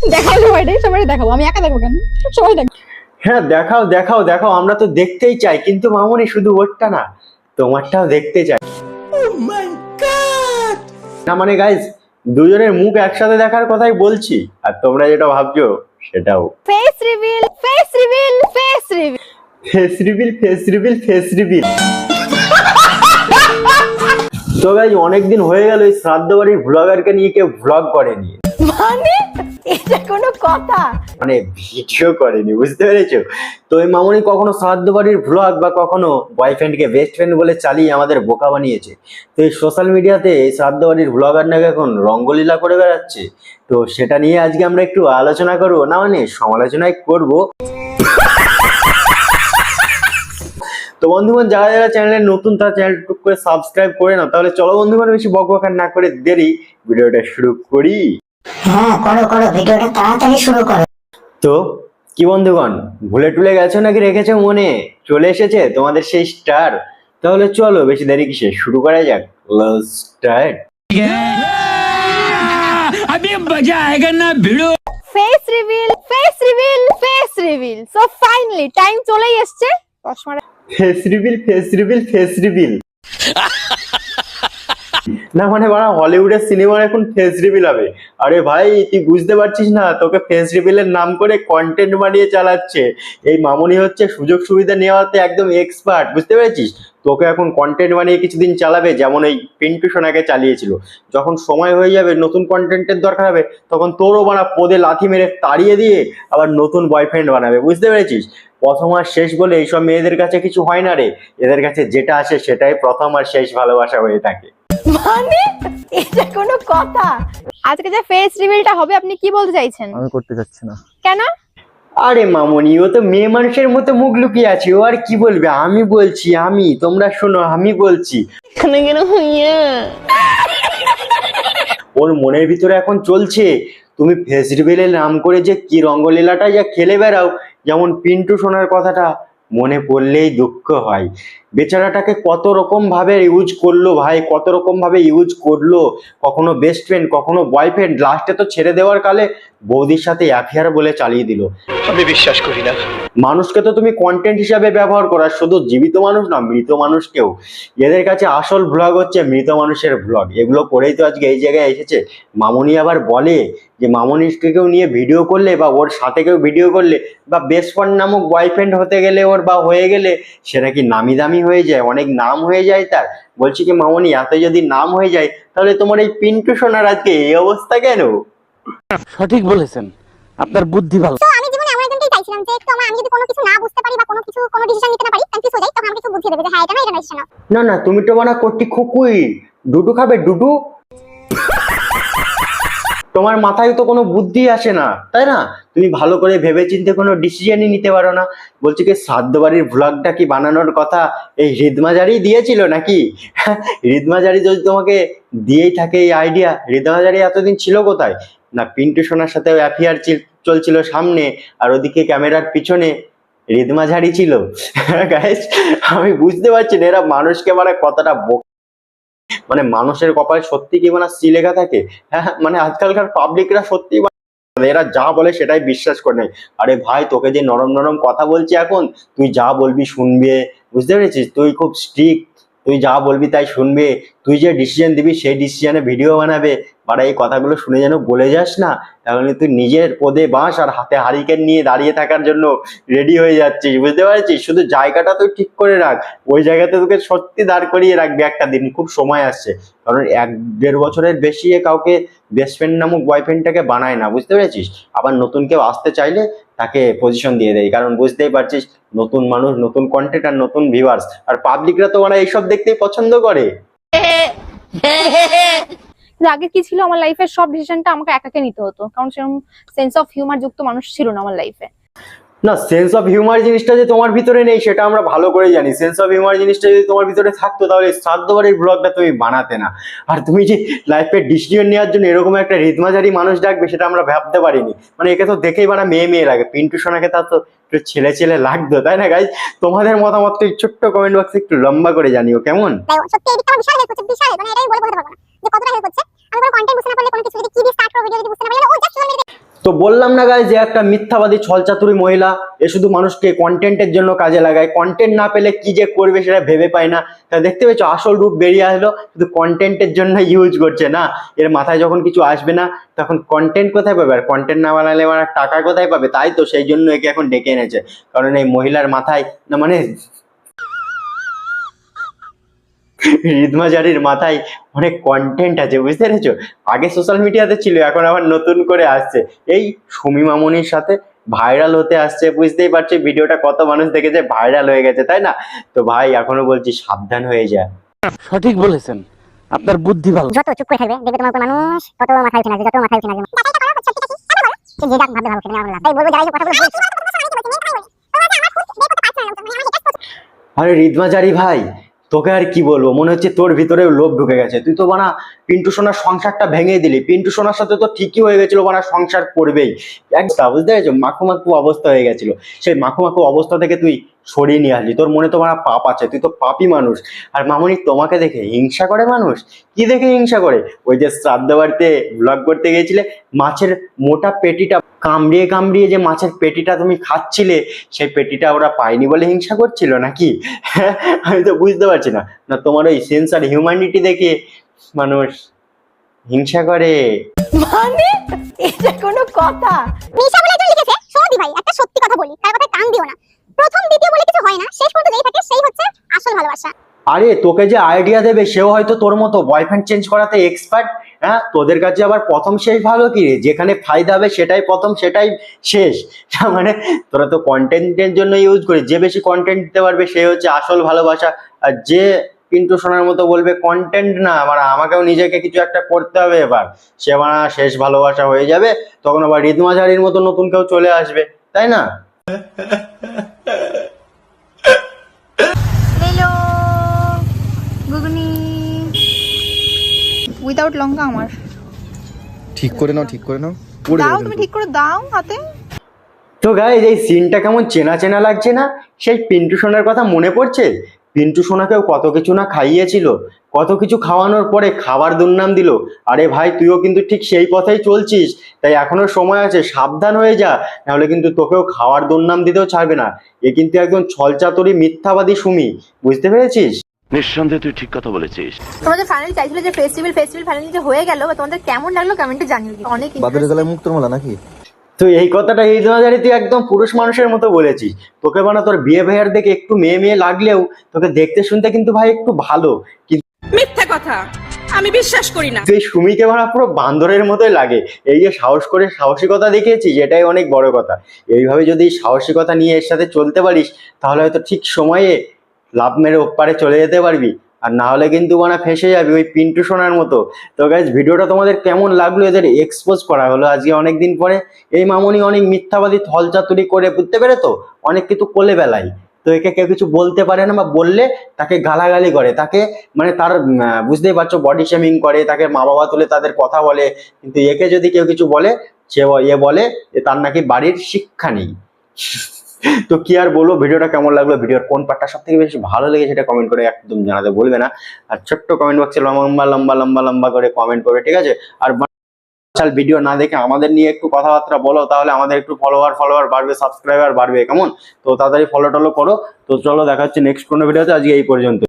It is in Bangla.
দেখাও সবাইটাই সবাই দেখাবো আমি একা দেখব কেন? সবাই দেখ। হ্যাঁ দেখাও দেখাও দেখাও আমরা তো দেখতেই চাই কিন্তু মামনি শুধু ওরটা না তোমারটাও দেখতে চাই। না মানে গাইজ দুজনের মুখ একসাথে দেখার কথাই বলছি আর তোমরা যেটা ভাবছ সেটাও। Face reveal face reveal face reveal face reveal face reveal face reveal তো গাইজ অনেকদিন হয়ে গেল এই শ্রাদ্ধ বাড়ির ভ্লগারকে নিয়ে কেউ ভ্লগ করেনি মানে? এটা কোনো কথা? মানে ভিডিও করেনি, বুঝতে পেরেছ? তো এই মামনি কখনো শ্রাদ্ধ বাড়ির ভ্লগ বা কখনো বয়ফ্রেন্ডকে বেস্ট ফ্রেন্ড বলে চালিয়ে আমাদের বোকা বানিয়েছে? তো এই সোশ্যাল মিডিয়াতে এই শ্রাদ্ধ বাড়ির ভ্লগার নাকি এখন রঙ্গলীলা করে বেড়াচ্ছে? তো সেটা নিয়ে আজকে আমরা একটু আলোচনা করব, না মানে সমালোচনাই করব। তো বন্ধুগণ, যারা যারা চ্যানেলে নতুন, তারা চ্যানেল টুক করে সাবস্ক্রাইব করে নাও। তাহলে চলো বন্ধুগণ, বেশি বক বকার না করে দেরি, ভিডিওটা শুরু করি। হ্যাঁ করো করো ভিডিওটা তাড়াতাড়ি শুরু করো তো কি বন্ধুগণ ভুলে টুলে গেছো নাকি রেখেছো মনে চলে এসেছে তোমাদের সেই স্টার তাহলে চলো বেশি দেরি কিসে শুরু করা যাক স্টার্ট अभी मजा आएगा ना भिड़ो face reveal face reveal face reveal so finally time চলেই এসছে চশমাটা face reveal face reveal face reveal না মানে বাড়া, হলিউডের সিনেমার এখন ফেস রিভিল হবে। আরে ভাই, তুই বুঝতে পারছিস না, তোকে ফেস রিভিলের নাম করে কন্টেন্ট বানিয়ে চালাচ্ছে। এই মামনি হচ্ছে সুযোগ সুবিধা নেওয়াতে একদম এক্সপার্ট বুঝতে পেরেছিস? তোকে এখন কন্টেন্ট বানিয়ে কিছুদিন চালাবে, যেমন এই পিন্টু সোনাকে চালিয়েছিল। যখন সময় হয়ে যাবে, নতুন কন্টেন্টের দরকার হবে, তখন তোরও বানা পদে লাথি মেরে তাড়িয়ে দিয়ে আবার নতুন বয়ফ্রেন্ড বানাবে, বুঝতে পেরেছিস? প্রথম আর শেষ বলে এইসব মেয়েদের কাছে কিছু হয় না রে। এদের কাছে যেটা আসে সেটাই প্রথম আর শেষ ভালোবাসা হয়ে থাকে। মানে? এটা কোনো কথা। আজকে যে ফেস রিভিলটা হবে আপনি কি বলতে চাইছেন? আমি করতে চাচ্ছি না। কেন? আরে মামনি ও তো মেয়ে মানুষের মতো মুখ লুকিয়ে আছে ও আর কি বলবে? আমি বলছি আমি তোমরা শোনো আমি বলছি। এখানে কেন হইয়া? ওর মনের ভিতরে এখন চলছে তুমি ফেস রিভিলের নাম করে যে কি রঙ্গলীলাটা যা খেলে বেড়াও যেমন পিন্টু শোনার কথাটা মনে পড়লেই দুঃখ হয়। বেচারাটাকে কত রকম ভাবে ইউজ করল ভাই কত রকম ভাবে ইউজ করল কখনো বেস্ট ফ্রেন্ড কখনো বয়ফ্রেন্ড লাস্টে তো ছেড়ে দেওয়ার কালে বৌদির সাথে অ্যাফেয়ার বলে চালিয়ে দিল। আমি বিশ্বাস করি না। মানুষকে তো তুমি কন্টেন্ট হিসাবে ব্যবহার করা শুধু জীবিত মানুষ না মৃত মানুষকেও। এদের কাছে আসল ভ্লগ হচ্ছে মৃত মানুষের ভ্লগ এগুলো করেই তো আজকে এই জায়গায় এসেছে। মামনি আবার বলে যে মামনিকে কেউ নিয়ে ভিডিও করলে বা ওর সাথে কেউ ভিডিও করলে বা বেস্ট ফ্রেন্ড নামক বয়ফ্রেন্ড হতে গেলে ওর বা হয়ে গেলে সেটা কি নামি দামি হয়ে যায় অনেক নাম হয়ে যায় তার। বলছি কি মামনি এত যদি নাম হয়ে যায় তাহলে তোমার এই পিন্টু সোনার আজকে এই অবস্থা কেন? সঠিক বলেছেন। আপনার বুদ্ধি ভালো। আমি জীবনে এমন একজনকেই চাইছিলাম যে একটু আমি যদি কোনো কিছু না বুঝতে পারি বা কোনো কিছু কোনো ডিসিশন নিতে না পারি কনফিউজ হয়ে যাই তখন আমাকে একটু বুঝিয়ে দেবে যে হ্যাঁ এটা না এটা না না। না না তুমি তো বানা করটি খুকুই। ডুডু খাবে ডুডু। তোমার মাথায় তো কোনো বুদ্ধি আসে না, তাই না? তুমি ভালো করে ভেবে চিন্তে কোনো ডিসিশনই নিতে পারো না। বলছি কি, সাধ্য বাড়ির ভ্লগটা কি বানানোর কথা এই হৃদমাজারি দিয়েছিল নাকি? হৃদমাজারি যদি তোমাকে দিয়েই থাকে এই আইডিয়া হৃদমাজারি এতদিন ছিল কোথায়? না, পিন্টু সোনার সাথে অ্যাফেয়ার চলছিল সামনে, আর ওদিকে ক্যামেরার পিছনে রিদমাঝারি ছিল। আমি বুঝতে পারছি না, এরা মানুষকে মানে কতটা মানে মানুষের কপালে সত্যি কি মানে সি লেখা থাকে? হ্যাঁ মানে আজকালকার পাবলিকরা সত্যি মানে এরা যা বলে সেটাই বিশ্বাস করে নেয়। আরে ভাই, তোকে যে নরম নরম কথা বলছি এখন, তুই যা বলবি শুনবে। বুঝতে পেরেছিস? তুই খুব স্ট্রিক্ট তুই যা বলবি তাই শুনবে। তুই যে ডিসিশন দিবি, সেই ডিসিশনে ভিডিও বানাবে। বাড়া, এই কথাগুলো শুনে যেন বলে যাস না, তাহলে তুই নিজের পদে বাঁশ আর হাতে হারিকেন নিয়ে দাঁড়িয়ে থাকার জন্য রেডি হয়ে যাচ্ছিস, বুঝতে পারছিস? শুধু জায়গাটা তুই ঠিক করে রাখ, ওই জায়গাতে তোকে সত্যি দাঁড় করিয়ে রাখবি একটা দিন, খুব সময় আসছে। কারণ এক দেড় বছরের বেশি কাউকে বেস্ট ফ্রেন্ড নামক বয়ফ্রেন্ডটাকে বানায় না, বুঝতে পেরেছিস? আবার নতুন কেউ আসতে চাইলে তাকে পজিশন দিয়ে দেয়, কারণ বুঝতেই পারছিস, নতুন মানুষ, নতুন কন্টেন্ট আর নতুন ভিউয়ার্স আর পাবলিকরা তো ওরা এইসব দেখতেই পছন্দ করে। আগে কি ছিল আমার লাইফের সব ডিসিশনটা আমাকে একাকে নিতে হতো। কারণ সেরকম সেন্স অফ হিউমার যুক্ত মানুষ ছিল না আমার লাইফে না সেন্স অফ হিউমার জিনিসটা যে তোমার ভিতরে নেই সেটা আমরা ভালো করে জানি। সেন্স অফ হিউমার জিনিসটা যদি তোমার ভিতরে থাকতো তাহলে শ্রাদ্ধবাড়ির ব্লগটা তুমি বানাতে না। আর তুমি যে লাইফে ডিসিশন নেওয়ার জন্য এরকম একটা রিদমাজারি মানুষ ডাকবে সেটা আমরা ভাবতে পারিনি। মানে একে তো দেখেই মানে মেয়ে মেয়ে লাগে পিন্টু সোনাকে তার তো একটু ছেলে ছেলে লাগতো তাই না গাইজ তোমাদের মতামতটা এই ছোট্ট কমেন্ট বক্সে একটু লম্বা করে জানিও কেমন? সত্যি বিশাল হেল্প বিশাল মানে এটাই বলে বোঝাতে পারব না যে কতটা হেল্প করছে তো বললাম না গাই যে একটা মিথ্যাবাদী ছলচাতুরি মহিলা, এ শুধু মানুষকে কন্টেন্টের জন্য কাজে লাগায়। কন্টেন্ট না পেলে কি যে করবে সেটা ভেবে পায় না। তা দেখতে পেয়েছ, আসল রূপ বেরিয়ে আসলো, শুধু কন্টেন্টের জন্য ইউজ করছে না। এর মাথায় যখন কিছু আসবে না, তখন কন্টেন্ট কোথায় পাবে? আর কন্টেন্ট না বানালে আমার টাকা কোথায় পাবে? তাই তো সেই জন্য একে এখন ডেকে এনেছে। কারণ এই মহিলার মাথায়, না মানে রিদমাজারির মাথায় অনেক কন্টেন্ট আছে বুঝতে পেরেছ? আগে সোশ্যাল মিডিয়াতে ছিল এখন আবার নতুন করে আসছে। এই সুমি মামনির সাথে ভাইরাল হতে আসছে বুঝতেই পারছি? ভিডিওটা কত মানুষ দেখেছে ভাইরাল হয়ে গেছে তাই না? তো ভাই এখনও বলছি সাবধান হয়ে যায় সঠিক বলেছেন। আপনার বুদ্ধি ভালো। যত চুপ করে থাকবে দেখবে তোমার উপর মানুষ তত মাথায় উঠে নাচবে যত মাথায় উঠে নাচবে। যে যাক ভাববে ভালো খেলে আমার তাই বলব যারা এই কথাগুলো বলছে আরে রিদমাজারি ভাই তোকে আর কি বলব? মনে হচ্ছে তোর ভিতরে লোভ ঢুকে গেছে। তুই তো বানা, পিন্টু সোনার সংসারটা ভেঙে দিলি। পিন্টু সোনার সাথে তো ঠিকই হয়ে গেছিল বানা, সংসার করবেই। একটা বুঝতে পেরেছ? মাখু মাখু অবস্থা হয়ে গেছিল। সেই মাখু মাখু অবস্থা থেকে তুই সরিয়ে নিয়ে আসলি। তোর মনে তো বানা পাপ আছে, তুই তো পাপি মানুষ। আর মামনি, তোমাকে দেখে হিংসা করে মানুষ? কি দেখে হিংসা করে? ওই যে শ্রাদ্ধ বাড়িতে ব্লগ করতে গিয়েছিলে, মাছের মোটা পেটিটা কামড়িয়ে কামড়িয়ে যে মাছের পেটিটা তুমি খাচ্ছিলে সেই পেটিটা ওরা পায়নি বলে হিংসা করছিল নাকি? আমি তো বুঝতে পারছি না। না তোমার ওই সেন্স আর হিউম্যানিটি দেখে মানুষ হিংসা করে। মানে? এটা কোনো কথা? নিশা বলে একজন লিখেছে সৌদি ভাই একটা সত্যি কথা বলি তার কথায় কান দিও না। প্রথম দ্বিতীয় বলে কিছু হয় না শেষ পর্যন্ত যেই থাকে সেই হচ্ছে আসল ভালোবাসা। আরে তোকে যে আইডিয়া দেবে সেও হয়তো তোর মতো বয়ফ্রেন্ড চেঞ্জ করাতে এক্সপার্ট হ্যাঁ তোদের কাছে আবার প্রথম শেষ ভালো কি রে? যেখানে ফায়দা হবে সেটাই প্রথম, সেটাই শেষ। মানে তোরা তো কন্টেন্টের জন্য ইউজ করিস। যে বেশি কন্টেন্ট দিতে পারবে সে হচ্ছে আসল ভালোবাসা। আর যে পিন্টু শোনার মতো বলবে কন্টেন্ট না, আমার, আমাকেও নিজেকে কিছু একটা করতে হবে এবার। সে আমার শেষ ভালোবাসা হয়ে যাবে। তখন আবার রিদমাঝারির মতো নতুন কেউ চলে আসবে। তাই না? উইদাউট লঙ্কা আমার। ঠিক করে নাও ঠিক করে নাও পড়ে দাও তুমি ঠিক করে দাও হাতে। তো গাইজ এই সিনটা কেমন চেনা চেনা লাগছে না? সেই পিন্টু সোনার কথা মনে পড়ছে? পিন্টু সোনাকেও কত কিছু না খাইয়েছিল কত কিছু খাওয়ানোর পরে খাবার দুর্নাম দিল। আরে ভাই তুইও কিন্তু ঠিক সেই পথেই চলছিস। তাই এখনও সময় আছে সাবধান হয়ে যা নাহলে কিন্তু তোকেও খাওয়ার দুর্নাম দিতেও ছাড়বে না। এ কিন্তু একদম ছলচাতরি মিথ্যাবাদী সুমি বুঝতে পেরেছিস? নিঃসন্দেহে তুই ঠিক কথা বলেছিস। তোমাদের ফাইনালি চাইছিল যে ফেস্টিভ্যাল ফেস্টিভ্যাল ফাইনালি যে হয়ে গেল তোমাদের কেমন লাগল কমেন্টে জানিও অনেক বাদরের গলায় মুক্তোর মালা নাকি? তো এই কথাটা এই দুহাজারি তুই একদম পুরুষ মানুষের মতো বলেছিস। তোকে মানে তোর বিয়ে ভাইয়ার দেখে একটু মেয়ে মেয়ে লাগলেও তোকে দেখতে শুনতে কিন্তু ভাই একটু ভালো। কিন্তু মিথ্যা কথা। আমি বিশ্বাস করি না। তুই সুমিকে ভাড়া পুরো বান্দরের মতোই লাগে। এই যে সাহস করে সাহসিকতা দেখিয়েছিস এটাই অনেক বড় কথা। এইভাবে যদি সাহসিকতা নিয়ে এর সাথে চলতে পারিস তাহলে হয়তো ঠিক সময়ে লাভ মেরে ওপারে চলে যেতে পারবি? আর না হলে কিন্তু মানে ফেসে যাবি ওই পিন্টু সোনার মতো। তো গাইজ ভিডিওটা তোমাদের কেমন লাগল এদের এক্সপোজ করা? হলো আজকে অনেক দিন পরে এই মামনি অনেক মিথ্যাবাদী, থলচাতুরি করে, বুঝতে পেরে তো? অনেক কিছু কোলে বেলায়। তো একে কেউ কিছু বলতে পারে না বা বললে তাকে গালাগালি করে, তাকে মানে তার বুঝতেই পারছ বডি শেমিং করে, তাকে মা বাবা তুলে তাদের কথা বলে। কিন্তু একে যদি কেউ কিছু বলে, সে এ বলে তার নাকি বাড়ির শিক্ষা নেই। তো কি আর বলব, ভিডিওটা কেমন লাগল, ভিডিওর কোন পার্টটা সব থেকে বেশি ভালো লেগেছে সেটা কমেন্ট করে একদম জানাতে বলবে না। আর ছোট্ট কমেন্ট বক্সে লম্বা লম্বা লম্বা লম্বা করে কমেন্ট করবে, ঠিক আছে? আর চাল ভিডিও না দেখে আমাদের নিয়ে একটু কথাবার্তা বলো, তাহলে আমাদের একটু ফলোয়ার ফলোয়ার বাড়বে সাবস্ক্রাইবার বাড়বে, কেমন? তো তাড়াতাড়ি ফলো টলো করো। তো চলো, দেখা হচ্ছে নেক্সট কোনো ভিডিওতে আজকে এই পর্যন্ত